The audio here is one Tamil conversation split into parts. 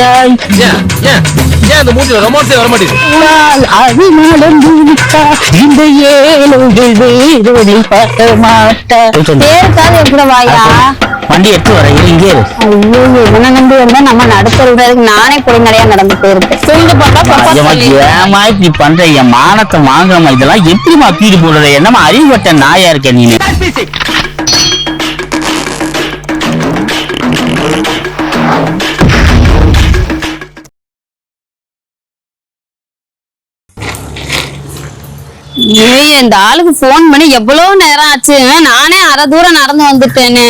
விட்டாய். ஏன் ஏன்? ஏன் அந்த மூஞ்சில ரொமான்ஸே வர மாட்டேங்குது நாள் அது நடந்து விட்டா இந்த ஏழுகள் பார்க்க மாட்டா வாயா? வண்டி எடுத்து வர இங்கே. ஐயோ இவனை வந்தா நம்ம நடுத்தருக்கு நானே பொடிநடையா நடந்து போயிருப்பேன். சொல்லு. இப்படி பண்ற? என் மானத்தை வாங்குறமா? இதெல்லாம் எப்படிமா தீடு போடுற என்னமா அறிவுட்ட நாயா இருக்க நீ இந்த ஆளுக்கு போன் பண்ணி எவ்வளவு நேரம் ஆச்சு? நானே அரை தூரம் நடந்து வந்துட்டேன்னு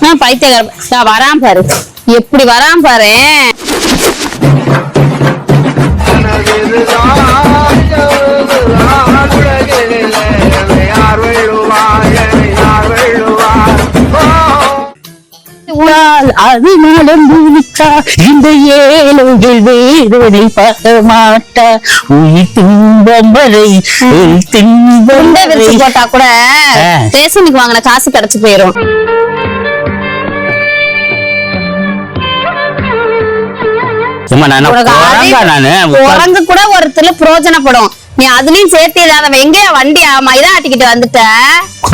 நான் பைத்தியக்கார வரான் பாரு. எப்படி வரான் பாரு? நாள் அது நடந்து விட்டா இந்த ஏழுகள் வேதனை பார்க்க மாட்டா உயிர் துன்பம் வரை துன்பம் போட்டா கூட. ரேஷனுக்கு வாங்கின காசு கிடைச்சு போயிரும். ஏம்மா, நான் உனக்கு குரங்கு கூட ஒருத்தர் பிரயோஜனப்படும் நீ அதுலயும் சேர்த்து இல்லாத எங்க வண்டியா மைதா ஆட்டிக்கிட்டு வந்துட்ட?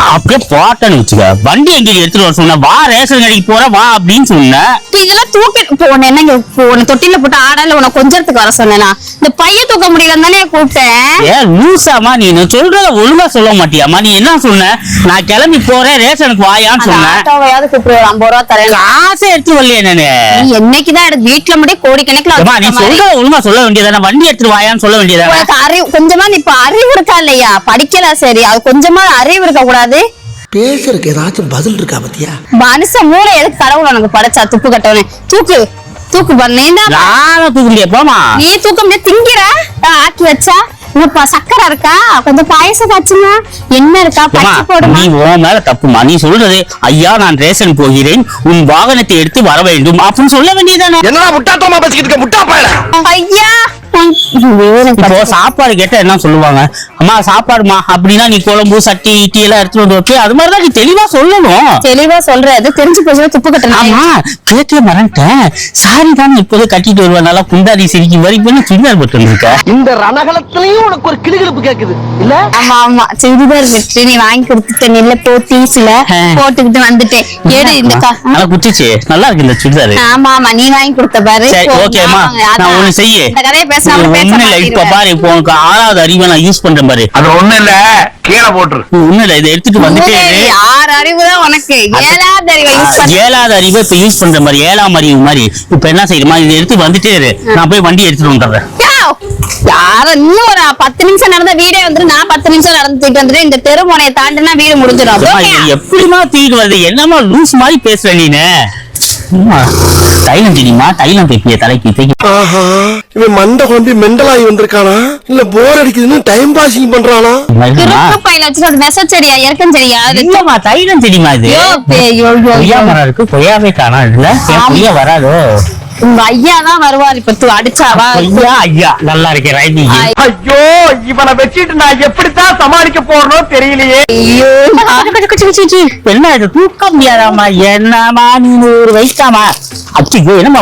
அப்படியே போட்டேன்னு வச்சுக்க. வண்டி எங்க எடுத்துட்டு வர சொன்ன. வா ரேஷன் கடைக்கு போற வா அப்படின்னு சொன்ன. இதெல்லாம் தூக்கி உன்னை என்ன இங்க இப்போ உன்னை தொட்டில போட்டு ஆடல உன்னை கொஞ்சத்துக்கு வர சொன்னேனா? இந்த பைய தூக்க முடியலன்னு தானே கூப்பிட்டேன் ஏன் லூசாமா நீ. சொல்றத ஒழுங்கா சொல்ல மாட்டியாமா நீ என்ன சொன்ன? நான் கிளம்பி போறேன் ரேஷனுக்கு வாயான்னு சொன்னேன் ஆட்டோவையாவது கூப்பிட்டு ஒரு ஐம்பது ரூபா தரேன் காசை எடுத்து வரலையே நானு என்னைக்குதான் எடுத்து வீட்டுல மட்டும் கோடிக்கணக்கில் நீ சொல்றத ஒழுங்கா சொல்ல வேண்டியதானே வண்டி எடுத்துட்டு வாயான்னு சொல்ல வேண்டியதானே கொஞ்சமா இப்ப அறிவு இருக்கா இல்லையா? படிக்கல சரி அது கொஞ்சமா அறிவு இருக்க கூடாது? பேசுறதுக்கு ஏதாச்சும் பதில் இருக்கா பத்தியா? மனுஷன் மூளை எதுக்கு கடவுள் உனக்கு படைச்சா? துப்பு கட்டவனே. தூக்கு தூக்கு பண்ண. நானும் தூக்க முடியாது போமா நீ தூக்க முடியாது. திங்கிற. ஆக்கி வச்சா. இன்னும் சக்கரை இருக்கா? கொஞ்சம் பாயசம் காய்ச்சுங்க என்ன இருக்கா? பச்சை போடுமா? நீ உன் மேல தப்புமா நீ சொல்றது ஐயா நான் ரேஷன் போகிறேன். உன் வாகனத்தை எடுத்து வர வேண்டும். அப்படின்னு சொல்ல வேண்டியதானே என்னடா முட்டாத்தமா பேசிக்கிட்டு இருக்க? முட்டா பயல ஐயா இப்போ சாப்பாடு கேட்டா என்ன சொல்லுவாங்க? அம்மா சாப்பாடுமா அப்படின்னா நீ குழம்பு சட்டி இட்டி எல்லாம் எடுத்துட்டு வந்து அது மாதிரிதான் நீ தெளிவா சொல்லணும். தெளிவா சொல்ற அது தெரிஞ்சு போச்சு துப்பு கட்டணும். ஆமா கேட்கல மறந்துட்டேன். சாரி தான் இப்போது கட்டிட்டு வருவா. நல்லா குண்டாடி சிரிக்கும் வரி பண்ணி சுடிதார் போட்டு வந்திருக்க? இந்த ரணகலத்திலயும் உனக்கு ஒரு கிளுகிழப்பு கேக்குது. இல்ல? ஆமா ஆமா. சுடிதார் விட்டு நீ வாங்கி கொடுத்துட்ட. நெல்ல போத்தீஸ்ல. போட்டுக்கிட்டு வந்துட்டேன். ஏடு இந்த நல்லா குச்சிச்சு நல்லா இருக்கு இந்த சுடிதார். ஆமா ஆமா. நீ வாங்கி கொடுத்த பாரு. ஆமாங்க, நான். ஒண்ணு செய்ய. இந்த கதையை பேசாம பேச ஒண்ணு இல்ல இப்ப மாட்டேங்கிற. பாரு இப்போ உனக்கு ஆறாவது அறிவை நான் யூஸ் பண்றேன் பாரு. அது ஒண்ணு இல்ல கீழே போட்டுரு. ஒண்ணு இல்ல இதை எடுத்துட்டு வந்துட்டு மூளை, ஆறு அறிவு தான் உனக்கு. ஏழாவது அறிவை யூஸ் ஆ, பண்ண. ஏழாவது அறிவை இப்ப யூஸ் பண்ற மாதிரி ஏழாம் அறிவு மாதிரி. இப்ப என்ன செய்யணுமா இதை எடுத்து வந்துட்டே நான் போய் வண்டி எடுத்துட்டு வந்துடுறேன். யார இன்னும் ஒரு பத்து நிமிஷம் நடந்த வீடே வந்துட்டு நான் பத்து நிமிஷம் நடந்து தூக்கிட்டு வந்துட்டு இந்த தெரு முனையை தாண்டினா வீடு முடிஞ்சிடும் எப்படிமா தூக்கிட்டு வருது? என்னமா லூஸ் மாதிரி பேசுற நீனு? தைலம் தெரியுமா? தைலம் தேப்பிய தலைக்கு தேக்கி ஆஹா இவன் மண்டை கொண்டு மெண்டலாகி வந்திருக்கானா? இல்ல போர் அடிக்குதுன்னு டைம் பாசிங் பண்றானா? நெச செடியா இறக்கம் செடியா? அது இல்லம்மா தைலம் தெரியுமா இது? கொய்யா. மரம் இருக்கு கொய்யாவே காணோம் இதுல. கொய்யா வராதோ? உங்க ஐயா தான் வருவார். இப்ப தூ அடிச்சாவா? கொய்யா ஐயா நல்லா இருக்கே ரைட்டிங் ஐ- ஐயோ இவனை வச்சுட்டு நான் எப்படித்தான் சமாளிக்க போறனோ தெரியலையே. ஐயோ. என்ன இது தூக்க முடியாதாமா என்னமா நீ ஒரு வயசாமா அச்சுக்கோ என்னமா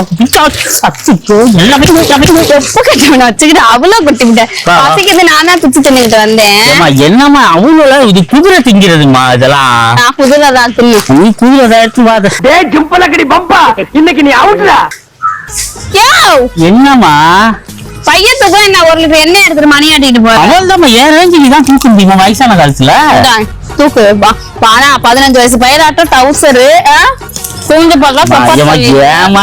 அச்சுக்கோ எல்லாமே எப்ப கட்டவன வச்சுக்கிட்டு அவ்வளவு குட்டி விட்டேன் நான் துச்சு தின்னுட்டு வந்தேன். ஏம்மா, என்னம்மா அவ்வளோ இது குதிரை திங்கிறதுமா இதெல்லாம்? நான் புதுல தான் தின்னு. நீ குதிரை எடுத்து வாத டேய் ஜிம்பலக்கடி பம்பா இன்னைக்கு நீ அவுட்ல யோ என்னம்மா? பையன் தூக்கம் என்ன? ஒரு லிட்டர் எண்ணெய் எடுத்துட்டு மணி ஆட்டிட்டு போறேன் அவள் தான் ஏன் ரேஞ்சுக்கு தான் தூக்க முடியுமா வயசான காலத்துல? தூக்கு. பா- பானா பதினஞ்சு வயசு பயிராட்டம் டவுசரு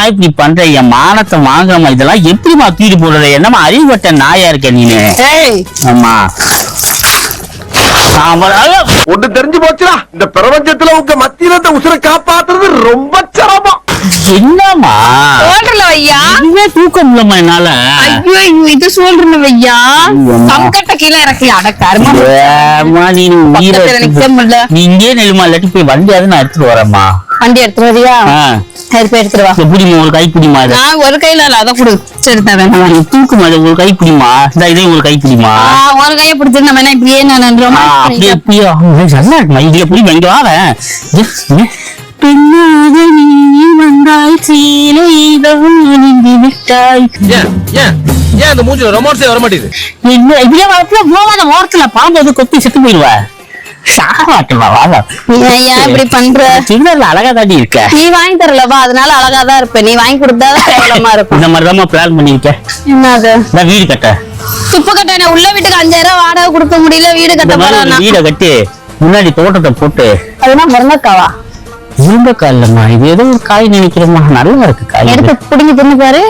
இப்படி பண்ற? என் மானத்தை வாங்குறமா இதெல்லாம் எப்படிமா தூக்கி போடுற என்னமா அறிவுபட்ட நாயா இருக்க நீனு? ஏய்! ஆமா ஒண்ணு தெரிஞ்சு போச்சுடா. இந்த பிரபஞ்சத்துல உங்க மத்தியில இந்த உசுரை காப்பாத்துறது ரொம்ப சிரமம். என்னம்மா? சொல்றல ஐயா இதுவே தூக்க முடியலம்மா என்னால? ஐயோ இது சொல்றேன் ஐயா. சங்கட்ட கீழே இறக்கி அட கர்மம் ஏம்மா, நீ நீ இங்கே நெல்லுமா இல்லாட்டி போய் வண்டியாவது நான் எடுத்துட்டு வரேம்மா. வண்டி எடுத்துட்டு வரியா எடுத்துட்டு வா. எப்படிமா ஒரு கை பிடிமா நான் ஒரு கையில இல்ல அதை கொடு. சரி தரேன் தூக்குமா ஒரு கை பிடிமா இந்த இதே ஒரு கை பிடிமா ஒரு கையை பிடிச்சிட்டு நம்ம என்ன இப்படியே நான் ஆ, அப்படியே அப்படியே. நல்லா இருக்குமா? பெண்ணாக நீ வந்தாய் சீலை இதோ அணிந்து விட்ட விட்டாய். ஏன் ஏன் ஏன் இந்த மூஞ்சில ரொமான்ஸே வர மாட்டேங்குது இன்னும் இப்படியே வளர்த்துல போகாத ஓரத்துல பாம்பு வந்து கொத்தி செத்து போயிடுவா வாழ ஏன் ஏன் இப்படி பண்ற? சிக்னல்ல அழகா தாண்டி இருக்க. நீ வாங்கி தரலவா? அதனால அழகா தான் இருப்ப நீ வாங்கி கொடுத்தாதான் கேவலமா இருக்கும். இந்த மாதிரி தான் பிளான் பண்ணிருக்கேன் என்னது? நான் வீடு கட்ட. துப்பு கட்ட உள்ள வீட்டுக்கு அஞ்சாயிரம் வாடகை கொடுக்க முடியல வீடு கட்ட போறானா வீடை கட்டி முன்னாடி தோட்டத்தை போட்டு அதுனா முருங்கைக்காவா? இல்லம்மா இது ஏதோ ஒரு காய் நினைக்கிறேம்மா. நல்லா இருக்கு காய். எடுத்து புடிங்கி தின்னு பாரு.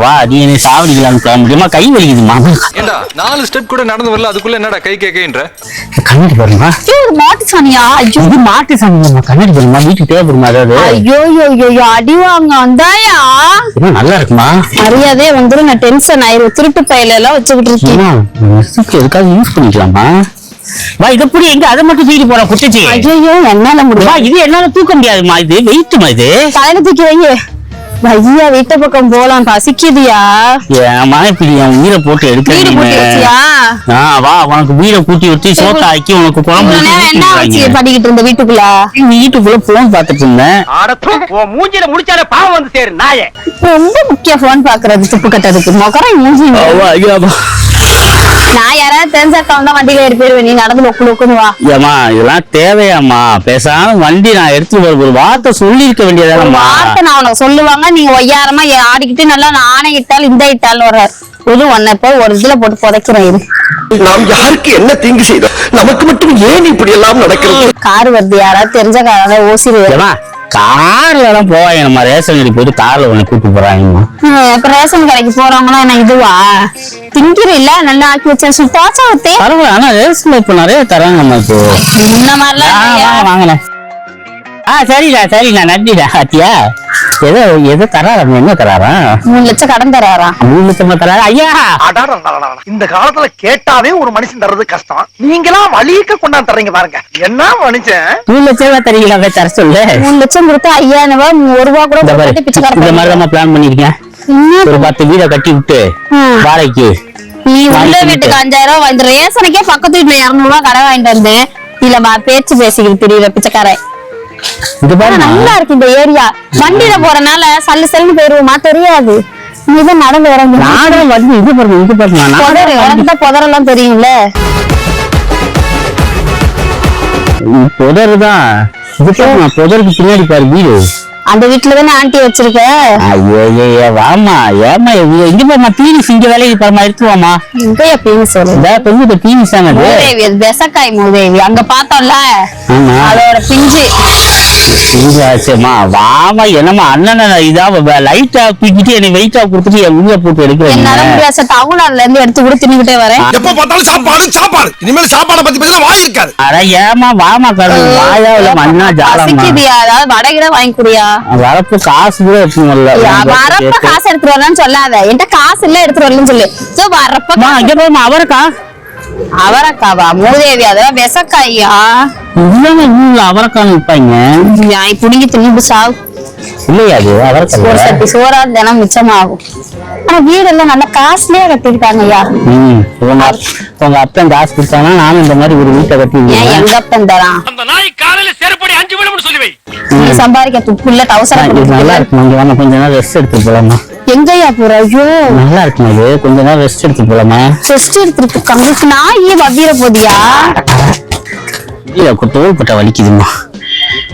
வா நீ என்னை சாவடிக்கலாம்னு கிளம்ப முடியுமா கை வலிக்குதுமா ஏண்டா நாலு ஸ்டெப் கூட நடந்து வரல. அதுக்குள்ள என்னடா கை கேக்கன்ற கண்ணாடி பாருமா ஒரு மாட்டு சாணியா? ஐயோ. இது மாட்டு சாமிமா கண்ணாடி பாருமா வீட்டுக்கு தேவைப்படுமா அதாவது ஐயோ ஐயோ ஐயோ அடி வாங்க வந்தாயா? நல்லா இருக்குமா? மரியாதையே வந்துரும் நான் டென்ஷன் ஆயிரும் திருட்டு பையில எல்லாம் வச்சுக்கிட்டு இருக்கேன் எதுக்காக யூஸ் பண்ணிக்கலாமா? வா இதை புடி எங்க அதை மட்டும் தூக்கி போற குட்டிச்சு. ஐயோ என்னால வா முடியும் இது என்னால தூக்க முடியாதுமா இது வெயிட்டுமா இது. தலையில தூக்கி வைங்க ஐயா வீட்டு பக்கம் போலாம் பசிக்குதியா? ஏமா இப்படி என் உயிரை போட்டு எடுக்க வீடு பூட்டி வச்சியா? ஆ வா உனக்கு வீடை கூட்டி வச்சு சோத்த ஆக்கி உனக்கு குழம்பு என்ன வச்சு ஊத்தி படிக்கிட்டு இருந்த வீட்டுக்குள்ள? வீட்டுக்குள்ள போன் பாத்துட்டு இருந்தேன். மூஞ்சில முடிச்சாலே பாவம் வந்து சேரு நாயே. ரொம்ப முக்கிய போன் பாக்குறது துப்பு கட்டதுக்கு மொக்கரை மூஞ்சி நான் தெரிஞ்சாக்கா தான் வண்டியில ஏறி நீ நடந்து லொக்கு லொக்குன்னு வா. ஏமா இதெல்லாம் தேவையாம்மா. பேசாம வண்டி நான் எடுத்து வர ஒரு வார்த்தை சொல்லியிருக்க வேண்டியதானம்மா. வார்த்தை நான் உனக்கு சொல்லுவாங்க. நீங்க ஒய்யாரமா ஆடிக்கிட்டு நல்லா நான் ஆணை இட்டால் இந்த இட்டால் வர ஒரு ஒன்ன ஒரு இதுல போட்டு புதைக்கிறேன் நாம் யாருக்கு என்ன தீங்கு செய்தோம்? நமக்கு மட்டும் ஏன் இப்படி எல்லாம் நடக்கிறது? கார் வருது. யாராவது தெரிஞ்ச காராக ஓசி ஏமா கார்ல தான் போவாங்க. நம்ம ரேஷன் கடை போயிட்டு கார்ல உன்னை கூட்டு போறாங்கம்மா. இப்ப ரேஷன் கடைக்கு போறவங்களும் என்ன இதுவா? திங்கிற இல்ல நல்லா ஆக்கி வச்சேன் சுத்தாச்சா ஒத்தே? பரவாயில்ல ஆனா ரேஷன்ல இப்ப நிறைய தராங்க நமக்கு முன்ன மாதிரிலாம் ஆ, இல்லையா? வாங்க, வாங்கண்ணே. ஆ சரிடா சரிண்ணா நன்றிடா ஆத்தியா ஏதோ தராராம்? என்ன தராரா மூணு லட்சம் கடன் தராராம். மூணு லட்சமா தராரா? ஐயா! இந்த காலத்துல கேட்டாவே ஒரு மனுஷன் தர்றது கஷ்டம். நீங்களாம் வழிக்க கொண்டாந்து தர்றீங்க பாருங்க. என்ன மனுஷன்? மூணு லட்சம் ரூபாய் தரீங்களா? தர சொல்லு. மூணு லட்சம் கொடுத்தா ஐயாயிரம் ரூபாய் ஒரு ரூபா கூட இந்த மாதிரி தான் பிளான் பண்ணிருக்கேன் ஒரு பத்து வீடை கட்டி விட்டு. வாடகைக்கு. நீ உள்ள வீட்டுக்கு அஞ்சாயிரம் ரூபாய் இந்த ரேஷனுக்கே பக்கத்து வீட்டுல இருநூறு ரூபாய் கடை வாங்கிட்டு வந்து இல்ல பேச்சு பேசிக்கிட்டு தெரியல பிச்சைக்காரன். நல்லா இருக்கு இந்த ஏரியா. வண்டியில போறனால சல்லு சல்லுன்னு போயிருவோமா? தெரியாது. நீதான் நடந்து இறங்கு நானும் வந்து இது பாருங்க இது பாருங்க புதர் உனக்கு தான் புதரெல்லாம் தெரியும்ல? இது பாருங்க புதருக்கு பின்னாடி பாரு வீடு. அந்த வீட்டுல தானே ஆண்டி வச்சிருக்க? ஐயோ ஐயோ வாமா ஏமா இது இங்க பாருமா பீனிஸ் இங்க வேலைக்கு பாருமா எடுத்துவாமா எங்கயா பேரு சொல்லு இந்த பெண்ணு பீனிஸ் தானே மூதேவி அது பெசக்காய் மூதேவி. அங்க பார்த்தோம்ல? அதோட பிஞ்சு. வாமா என்னமா அண்ணனை இதா லைட்டா தூக்கிட்டு என்னை வெயிட்டா கொடுத்துட்டு என் உள்ள போட்டு எடுக்கிறேன் முடியாத டவுன்ல இருந்து எடுத்து கூட தின்னுகிட்டே வரேன். எப்ப பார்த்தாலும் சாப்பாடு சாப்பாடு. இனிமேல் சாப்பாடை பத்தி பேச வாய் இருக்காது. அட ஏமா வாமா கருது வாயா இல்ல மண்ணா ஜாலமா பசிக்குதியா? அதாவது வடகிட வாங்கி குடியா? வரப்பு காசு கூட எடுத்துங்கல்ல வரப்ப காசு எடுத்துட்டு வரலன்னு சொல்லாத. என்கிட்ட காசு இல்ல எடுத்துட்டு வரலன்னு சொல்லு. சோ வரப்ப அம்மா, இங்க போமா அவருக்கா? அவரக்காவா? மூதேவி அதெல்லாம் விசக்காயா இல்லங்க இல்ல அவரைக்கான்னு விற்பாங்க புடுங்கி தின்னு சாவு. இல்லையா அது? ஒரு சட்டி சோறா தினம் மிச்சமாகும். ஆனா வீடெல்லாம் நல்லா காசுலயே கட்டிருக்காங்க ஐயா. ம் உங்க உங்க அப்பன் காசு கொடுத்தானா நானும் இந்த மாதிரி ஒரு வீட்டை கட்டி. எங்க அப்பன் தரான்? அந்த நாய் காலையில செருப்படி அஞ்சு விழும்னு சொல்லி வை. நீ சம்பாதிக்க துப்பு இல்ல ஆ, டவுசர நல்லா இருக்குமா? இங்க வாங்க கொஞ்ச நேரம் ரெஸ்ட் எடுத்து போலாமா? எங்கய்யா போற? ஐயோ. நல்லா இருக்குமா இது? கொஞ்ச நேரம் ரெஸ்ட் எடுத்து போலாமா? செஸ்ட் எடுத்துட்டு இருக்காங்க நாயே வவ்விர போதியா இல்ல தோள்பட்ட வலிக்குதுமா?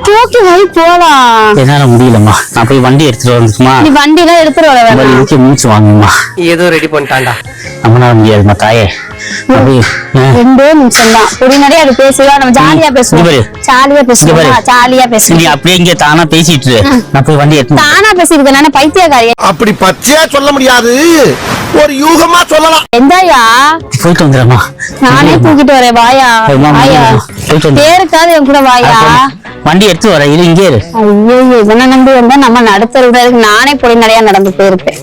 தூக்கி வை போலாம். என்னால முடியலம்மா. நான் போய் வண்டி எடுத்துட்டு வந்துக்குமா நீ வண்டிலாம் எடுத்துட்டு வர வேணாம். இதுக்கு மூச்சு வாங்குமா ஏதோ ரெடி பண்ணிட்டான்டா. நம்மளால முடியாதுமா தாயே. ரெண்டே நிமிஷம் தான் பொடி நடையா அது பேசுவா? நம்ம ஜாலியா பேசுவோம். ஜாலியா பேசுவோம். ஜாலியா நீ பேசுவோம் அப்படியே இங்க தானா பேசிட்டு. நான் போய் வண்டி எடுத்து தானா பேசிருக்க நானே பைத்தியக்காரி? அப்படி பச்சையா சொல்ல முடியாது. ஒரு யூகமா சொல்லலாம். எந்தாயா? போயிட்டு வந்துடுறேம்மா. நானே தூக்கிட்டு வரேன். வாயா. வாயா. பேருக்காவது என் கூட வாயா? வண்டி எடுத்து வர இது இங்கே இரு. ஐயோ இவனை நம்பி வந்தா நம்ம நடுத்தருக்கு நானே பொடி நடையா நடந்து போயிருப்பேன்.